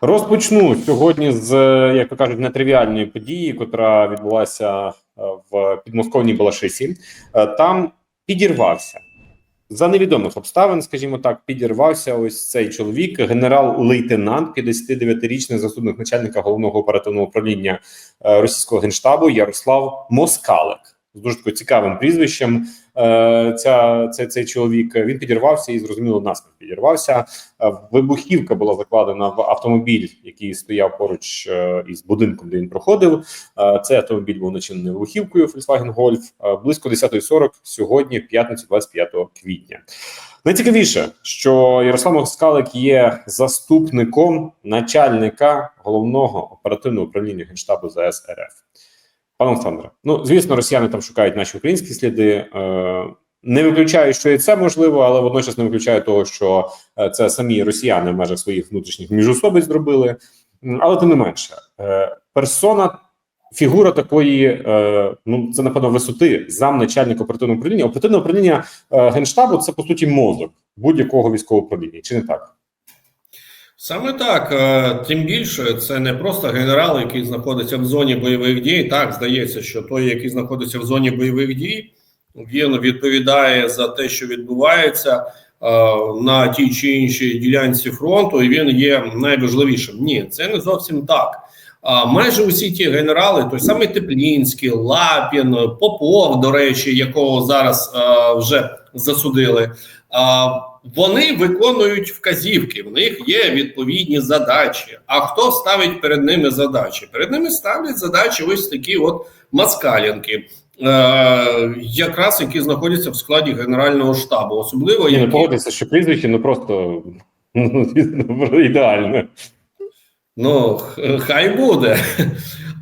Розпочну сьогодні з, е, як то кажуть, нетривіальної події, котра відбулася е, в підмосковній Балашисі. Е, Там підірвався за невідомих обставин, скажімо так, підірвався ось цей чоловік, генерал-лейтенант, 59-річний заступник начальника головного оперативного управління російського генштабу Ярослав Москалик. З дуже цікавим прізвищем. Е, Ця цей, цей чоловік він підірвався і зрозуміло насмерть підірвався. Е, Вибухівка була закладена в автомобіль, який стояв поруч е, із будинком, де він проходив. Цей автомобіль був начинений вибухівкою Volkswagen Golf близько 10.40 сьогодні, в п'ятницю, 25 квітня. Найцікавіше, що Ярослав Москалик є заступником начальника головного оперативного управління генштабу ЗС РФ. Пане Олександре, ну звісно, росіяни там шукають наші українські сліди. Е, не виключаю, що і це можливо, але водночас не виключаю того, що е, це самі росіяни в межах своїх внутрішніх міжособиць зробили. Але тим не менше, е, персона, фігура такої, ну це напевно висоти замначальника оперативного управління. Оперативне управління генштабу це по суті мозок будь-якого військового управління, чи не так? Саме так, Е, тим більше це не просто генерал, який знаходиться в зоні бойових дій. Так здається, що той, який знаходиться в зоні бойових дій, він відповідає за те, що відбувається е, на тій чи іншій ділянці фронту, і він є найважливішим. Ні, це не зовсім так. А майже усі ті генерали, той самий Теплінський, Лапін, Попов, до речі, якого зараз е, вже засудили. А вони виконують вказівки, в них є відповідні задачі. А хто ставить перед ними задачі? Перед ними ставлять задачі ось такі от маскалінки, е, якраз які знаходяться в складі Генерального штабу, особливо Ні, не які погодиться, що прізвище ну просто ну, звісно, ідеальне. Ну, хай буде.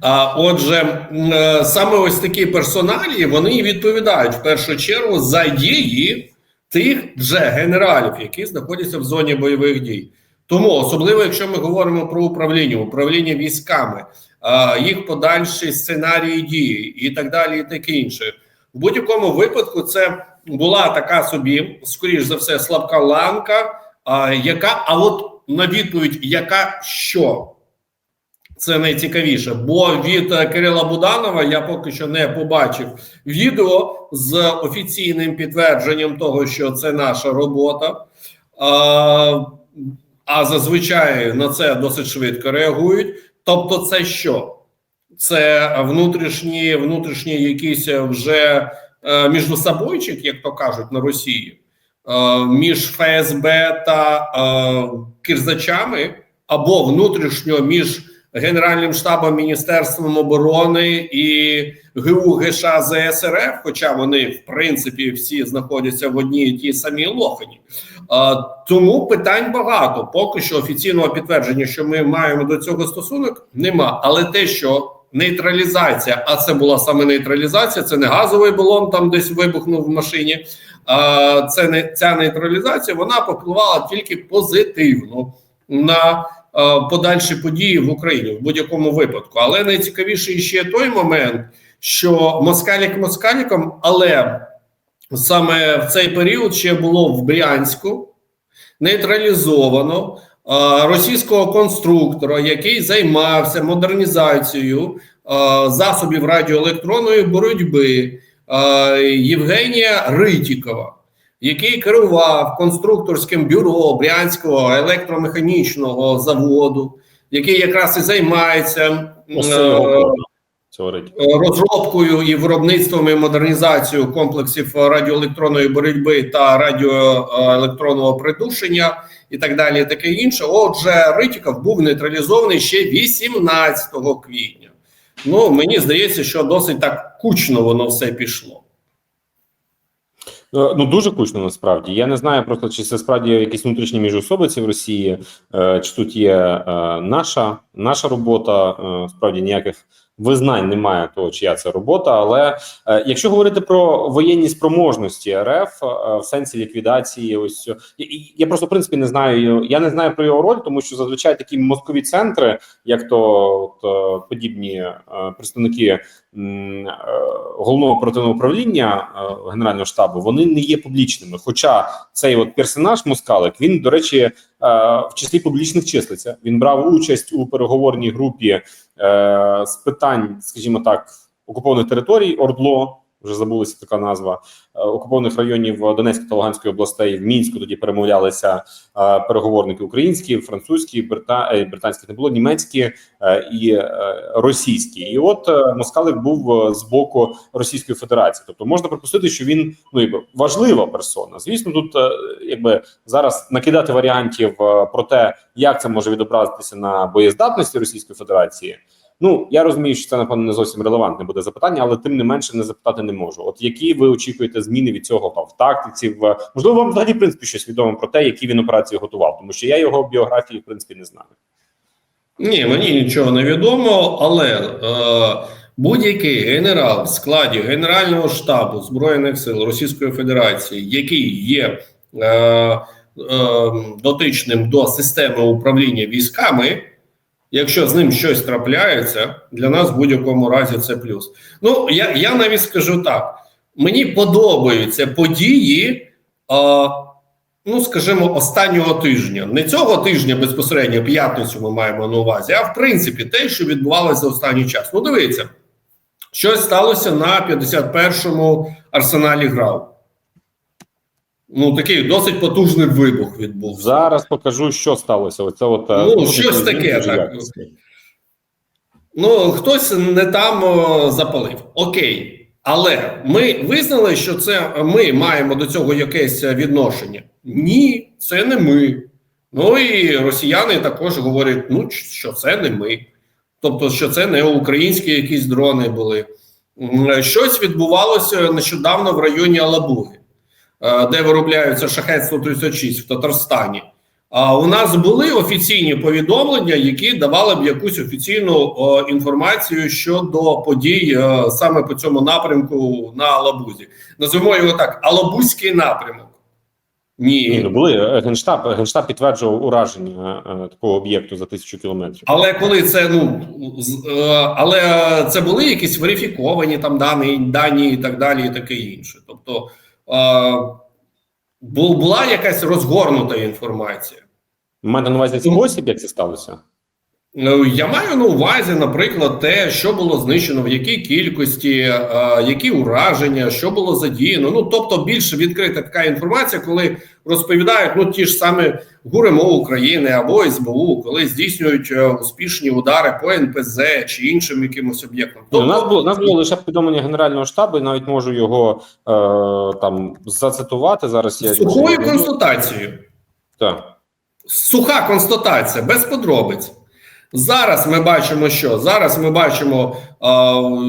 А отже, е, саме ось такі персоналі вони відповідають в першу чергу за дії тих вже генералів, які знаходяться в зоні бойових дій. Тому, особливо, якщо ми говоримо про управління, управління військами, їх подальші сценарії дії і так далі, і таке інше. В будь-якому випадку це була така собі, скоріш за все, слабка ланка, яка, а от на відповідь, яка що? Це найцікавіше, бо від е, Кирила Буданова я поки що не побачив відео з офіційним підтвердженням того, що це наша робота. А, а зазвичай на це досить швидко реагують. Тобто, це що? Це внутрішні, внутрішні якісь вже е, міжнособойчик, як то кажуть на Росії, е, між ФСБ та е, кирзачами, або внутрішньо між Генеральним штабом, Міністерством оборони і ГУ ГШ ЗСРФ, хоча вони в принципі всі знаходяться в одній і тій самій лохані. Тому питань багато. Поки що офіційного підтвердження, що ми маємо до цього стосунок, нема. Але те, що нейтралізація, а це була саме нейтралізація, це не газовий балон, там десь вибухнув в машині. Це не ця нейтралізація, вона попливала тільки позитивно на подальші події в Україні в будь-якому випадку. Але найцікавіший ще той момент, що москалік москаліком, але саме в цей період ще було в Брянську нейтралізовано е, російського конструктора, який займався модернізацією е, засобів радіоелектронної боротьби е, Євгенія Ритікова який керував конструкторським бюро Брянського електромеханічного заводу, який якраз і займається е, теоретик. розробкою і виробництвом і модернізацією комплексів радіоелектронної боротьби та радіоелектронного придушення, і так далі, і таке інше. Отже, Ритіков був нейтралізований ще 18 квітня. Ну мені здається, що досить так кучно воно все пішло. Е, Ну дуже кучно насправді. Я не знаю просто, чи це справді якісь внутрішні міжособиці в Росії, е, чи тут є е, наша наша робота. Справді ніяких визнань немає того, чия це робота. Але е, якщо говорити про воєнні спроможності РФ е, в сенсі ліквідації, ось цього- я, я просто в принципі не знаю. Я не знаю про його роль, тому що зазвичай такі мозкові центри, як то от, е, подібні е, представники е, головного оперативного управління е, Генерального штабу, вони не є публічними. Хоча цей от персонаж Москалик, він, до речі, е, в числі публічних числиться. Він брав участь у переговорній групі е, з питань, скажімо так, окупованих територій Ордло. Вже забулася така назва е, окупованих районів Донецької та Луганської областей в мінську. Тоді перемовлялися е, переговорники українські, французькі, брита... е, британські не було, німецькі і російські. І от Москалик був з боку Російської Федерації. Тобто можна припустити, що він ну якби важлива персона. Звісно, тут якби зараз накидати варіантів про те, як це може відобразитися на боєздатності Російської Федерації. Ну я розумію, що це напевно не зовсім релевантне буде запитання, але тим не менше не запитати не можу. От які ви очікуєте зміни від цього там, в тактиці? В можливо, вам взагалі в принципі щось відомо про те, які він операції готував, тому що я його біографії в принципі не знаю. Ні, мені нічого не відомо, але е, будь-який генерал в складі Генерального штабу Збройних сил Російської Федерації, який є е, е, дотичним до системи управління військами, якщо з ним щось трапляється, для нас в будь-якому разі це плюс. Ну, я, я навіть скажу так: мені подобаються події. Е, ну, скажімо, останнього тижня. Не цього тижня безпосередньо п'ятницю ми маємо на увазі, а в принципі те, що відбувалося за останній час. Ну, дивіться, щось сталося на 51-му арсеналі грав. Ну, такий досить потужний вибух відбувся. Зараз покажу, що сталося. Оце от е, Ну, щось таке, так. Ну, хтось не там о, запалив. Окей. Але ми визнали, що це ми маємо до цього якесь відношення. Ні, це не ми. Ну і росіяни також говорять: ну що це не ми. Тобто, що це не українські якісь дрони були. Щось відбувалося нещодавно в районі Алабуги, де виробляються шахет 136 в Татарстані. А у нас були офіційні повідомлення, які давали б якусь офіційну о, інформацію щодо подій е, саме по цьому напрямку на Алабузі. Назвемо його так: Алабузький напрямок. Ні, Ні. були е, генштаб. Генштаб підтверджував ураження е, такого об'єкту за тисячу кілометрів. Але коли це ну з- е, але це були якісь верифіковані там дані, дані і так далі, і таке інше. Тобто е, була якась розгорнута інформація. У мене на увазі спосіб, як це сталося. Ну, я маю на увазі, наприклад, те, що було знищено, в якій кількості, е, які ураження, що було задіяно. Ну тобто, більш відкрита така інформація, коли розповідають ну ті ж самі ГУРМО України або СБУ, коли здійснюють е, успішні удари по НПЗ чи іншим якимось об'єктам. Ні, у нас було у нас було лише повідомлення Генерального штабу, і навіть можу його е, там зацитувати. Зараз я сухою констатацією. Так. Суха констатація, без подробиць. Зараз ми бачимо, що зараз ми бачимо е,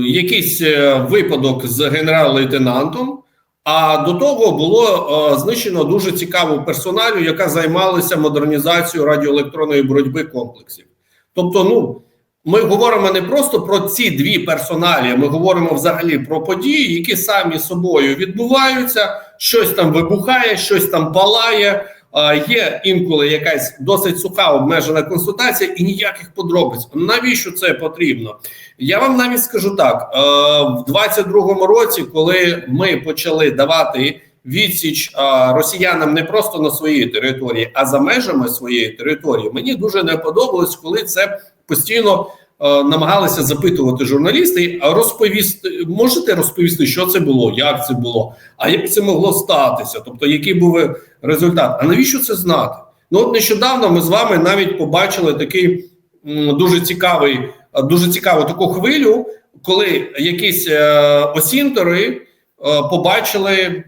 якийсь випадок з генерал-лейтенантом. А до того було е, знищено дуже цікаву персоналю, яка займалася модернізацією радіоелектронної боротьби комплексів. Тобто, ну ми говоримо не просто про ці дві персоналі, ми говоримо взагалі про події, які самі собою відбуваються. Щось там вибухає, щось там палає. Є інколи якась досить суха обмежена консультація і ніяких подробиць. Навіщо це потрібно? Я вам навіть скажу так: е, в 22-му році, коли ми почали давати відсіч е, росіянам не просто на своїй території, а за межами своєї території, мені дуже не подобалось, коли це постійно. Е, Намагалися запитувати журналісти, розповісти можете розповісти, що це було, як це було, а як це могло статися? Тобто, який був результат? А навіщо це знати? Ну от нещодавно ми з вами навіть побачили такий дуже цікавий, е, дуже цікаву таку хвилю, коли якісь е, осінтори побачили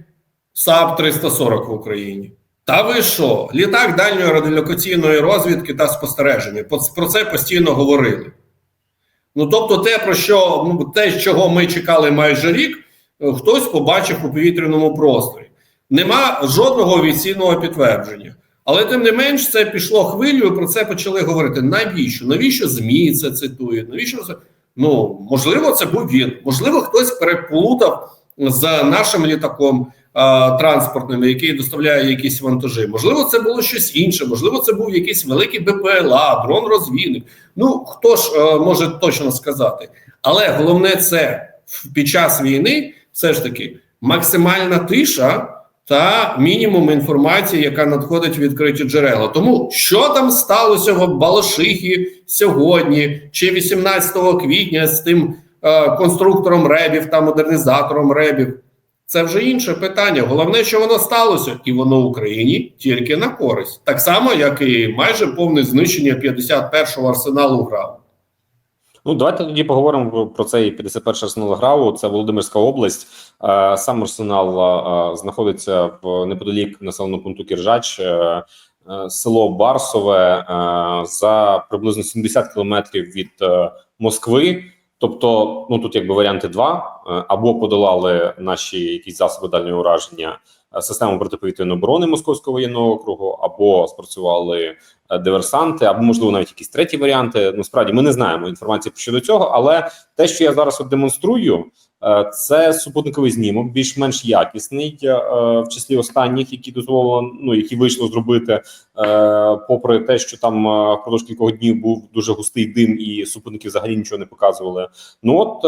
САП 340 в Україні. Та ви що? Літак дальньої радіолокаційної розвідки та спостереження. По- Про це постійно говорили. Ну тобто, те, про що ну, те, чого ми чекали майже рік, е, хтось побачив у повітряному просторі. Нема жодного офіційного підтвердження. Але тим не менш, це пішло хвилею. Про це почали говорити. Навіщо? Навіщо ЗМІ це цитують? Навіщо це? Ну можливо, це був він. Можливо, хтось переплутав з нашим літаком а, транспортним, який доставляє якісь вантажі. Можливо, це було щось інше. Можливо, це був якийсь великий БПЛА, дрон розвідник. Ну хто ж е, може точно сказати? Але головне це під час війни все ж таки максимальна тиша та мінімум інформації, яка надходить в відкриті джерела. Тому що там сталося в Балашихі сьогодні, чи 18 квітня з тим е, конструктором ребів та модернізатором ребів, це вже інше питання. Головне, що воно сталося, і воно Україні тільки на користь, так само, як і майже повне знищення 51-го арсеналу ГРАУ. Ну, давайте тоді поговоримо про цей 51 арсенал Граву. Це Володимирська область. Е, Сам арсенал е, знаходиться в неподалік населеного пункту Кіржач, е, село Барсове за приблизно 70 кілометрів від Москви. Тобто, ну тут якби варіанти два: Е, або подолали наші якісь засоби дальнього ураження е, систему протиповітряної оборони Московського воєнного округу, або спрацювали е, диверсанти, або можливо навіть якісь треті варіанти. Ну справді ми не знаємо інформації щодо цього, але те, що я зараз от демонструю, це супутниковий знімок, більш-менш якісний е, в числі останніх, які дозволено, ну які вийшло зробити, е, попри те, що там е, впродовж кількох днів був дуже густий дим, і супутники взагалі нічого не показували. Ну от, е,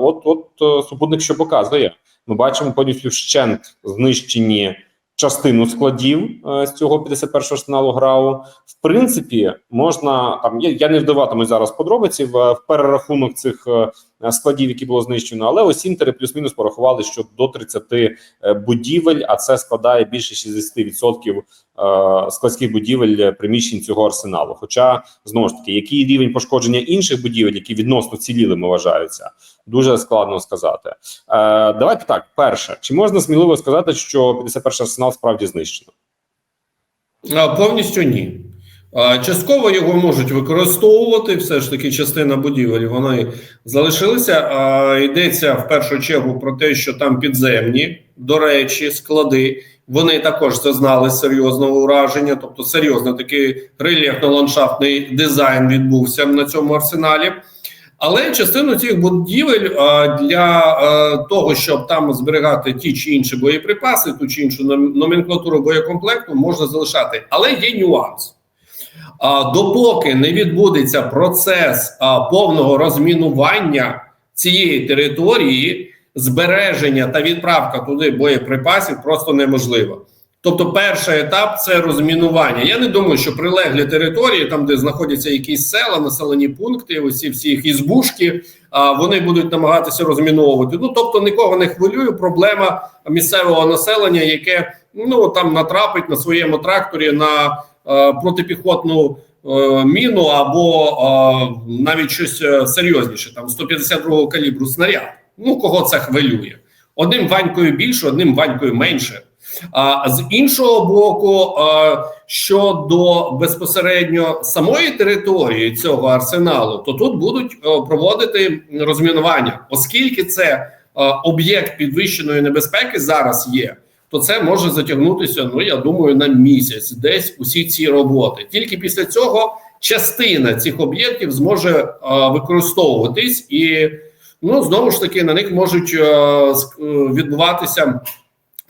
от, от е, супутник, що показує, ми бачимо повністю вщент знищені частину складів е, з цього 51-го арсеналу ГРАУ. В принципі, можна там. Я, я не вдаватимусь зараз подробиці в, в перерахунок цих е, складів, які було знищено, але ось інтери плюс-мінус порахували, що до 30 е, будівель, а це складає більше 60% е, складських будівель е, приміщень цього арсеналу. Хоча знову ж таки, який рівень пошкодження інших будівель, які відносно цілілими вважаються, дуже складно сказати. Е, давайте так: перше, чи можна сміливо сказати, що 51 арсенал справді знищено? Повністю ні. Частково його можуть використовувати. Все ж таки, частина будівель вони залишилися. А йдеться в першу чергу про те, що там підземні, до речі, склади. Вони також зазнали серйозного ураження, тобто серйозно такий рельєфно-ландшафтний дизайн відбувся на цьому арсеналі. Але частину цих будівель для того, щоб там зберігати ті чи інші боєприпаси, ту чи іншу номенклатуру боєкомплекту, можна залишати. Але є нюанс. Допоки не відбудеться процес повного розмінування цієї території, збереження та відправка туди боєприпасів просто неможливо. Тобто, перший етап це розмінування. Я не думаю, що прилеглі території, там де знаходяться якісь села, населені пункти, усі всі їх ізбушки, вони будуть намагатися розміновувати. Ну тобто нікого не хвилює проблема місцевого населення, яке ну там натрапить на своєму тракторі на протипіхотну е, міну або е, навіть щось е, серйозніше, там 152 калібру снаряд. Ну кого це хвилює? Одним ванькою більше, одним ванькою менше. А з іншого боку, щодо безпосередньо самої території цього арсеналу, то тут будуть е, проводити розмінування, оскільки це е, об'єкт підвищеної небезпеки зараз є. То це може затягнутися. Ну я думаю, на місяць, десь усі ці роботи. Тільки після цього частина цих об'єктів зможе е, використовуватись, і ну знову ж таки на них можуть е, е, відбуватися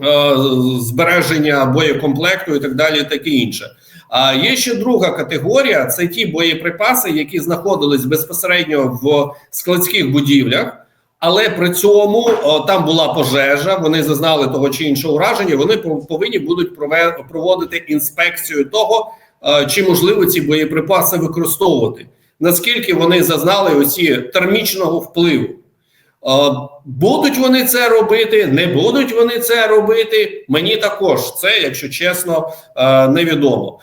е, збереження боєкомплекту і так далі, і таке інше. А є ще друга категорія: це ті боєприпаси, які знаходились безпосередньо в складських будівлях. Але при цьому там була пожежа, вони зазнали того чи іншого ураження. Вони пов- повинні будуть прове- проводити інспекцію того, е, чи можливо ці боєприпаси використовувати. Наскільки вони зазнали оці термічного впливу? Е, Будуть вони це робити, не будуть вони це робити. Мені також це, якщо чесно, е, невідомо.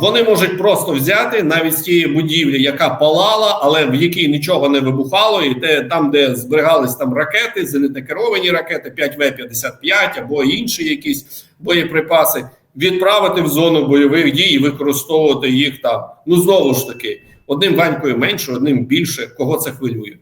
Вони можуть просто взяти навіть тієї будівлі, яка палала, але в якій нічого не вибухало, і те там, де зберігались там ракети, зенітно-керовані ракети 5В-55 або інші якісь боєприпаси, відправити в зону бойових дій і використовувати їх там. Ну знову ж таки, одним ванькою менше, одним більше. Кого це хвилює?